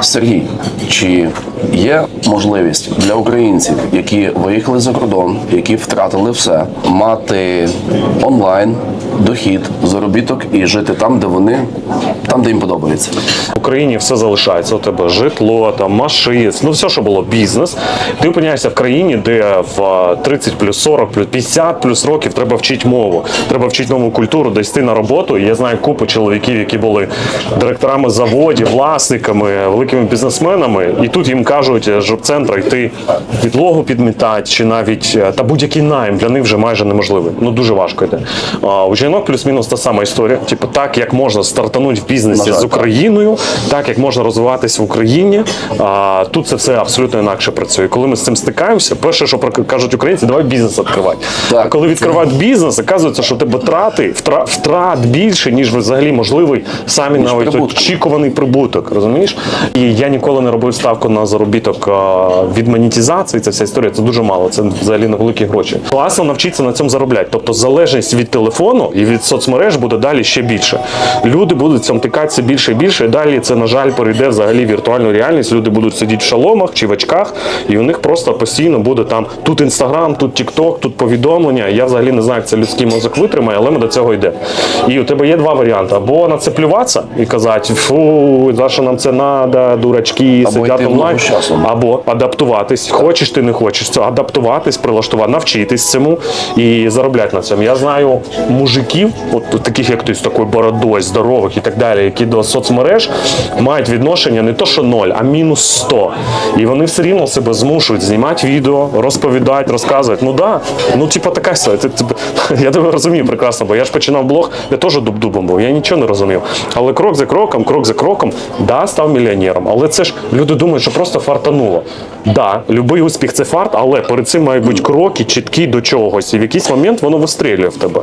Сергій, чи є можливість для українців, які виїхали за кордон, які втратили все, мати онлайн дохід, заробіток і жити там, де вони, там, де їм подобається? В Україні все залишається. У тебе житло, там машини, ну все, що було бізнес. Ти опиняєшся в країні, де в 30 плюс 40 плюс 50 плюс років треба вчити мову, треба вчити нову культуру, де йти на роботу. Я знаю купу чоловіків, які були директорами заводів, власниками, великими бізнесменами, і тут їм кажуть е, жопцентра йти підлогу підмітати, чи навіть е, та будь-який найм для них вже майже неможливий. Ну дуже важко йде. Жінок плюс-мінус та сама історія. Типу, так як можна стартанути в бізнесі з. Україною, так як можна розвиватись в Україні. А, тут це все абсолютно інакше працює. Коли ми з цим стикаємося, перше, що кажуть українці, давай бізнес відкривати. Так. А коли відкривають бізнес, оказується, що тебе трати втра, втрат більше, ніж взагалі можливий самі навіть прибутку. очікуваний прибуток. Розумієш? І я ніколи не робив ставку на заробіток від монетизації. Це вся історія. Це дуже мало. Це взагалі невеликі гроші. Класно навчитися на цьому заробляти. Тобто залежність від телефону і від соцмереж буде далі ще більше. Люди будуть в цьому тикатися більше і більше. І далі це, на жаль, перейде взагалі в віртуальну реальність. Люди будуть сидіти в шаломах чи в очках, і у них просто постійно буде там тут інстаграм, тут тікток, тут повідомлення. Я взагалі не знаю, як це людський мозок витримає, але ми до цього йдемо. І у тебе є два варіанти: або на це плюватися і казати, фу, за що нам це треба, дурачки, Або сидять онлайн. Або адаптуватись, хочеш ти не хочеш це адаптуватись, прилаштувати, навчитись цьому і заробляти на цьому. Я знаю мужиків, от таких як ти з такою бородою, здорових і так далі, які до соцмереж мають відношення не то, що ноль, а мінус 100. І вони все рівно себе змушують знімати відео, розповідати, розказувати. Ну да, ну типа така. Це- це- Я тебе розумію прекрасно, бо я ж починав блог, я теж дуб-дубом був, я нічого не розумів. Але крок за кроком, крок за кроком, да, став мільйонером. Але це ж люди думають, що просто фартануло. Да, любий успіх це фарт, але перед цим мають бути кроки чіткі до чогось. І в якийсь момент воно вистрілює в тебе.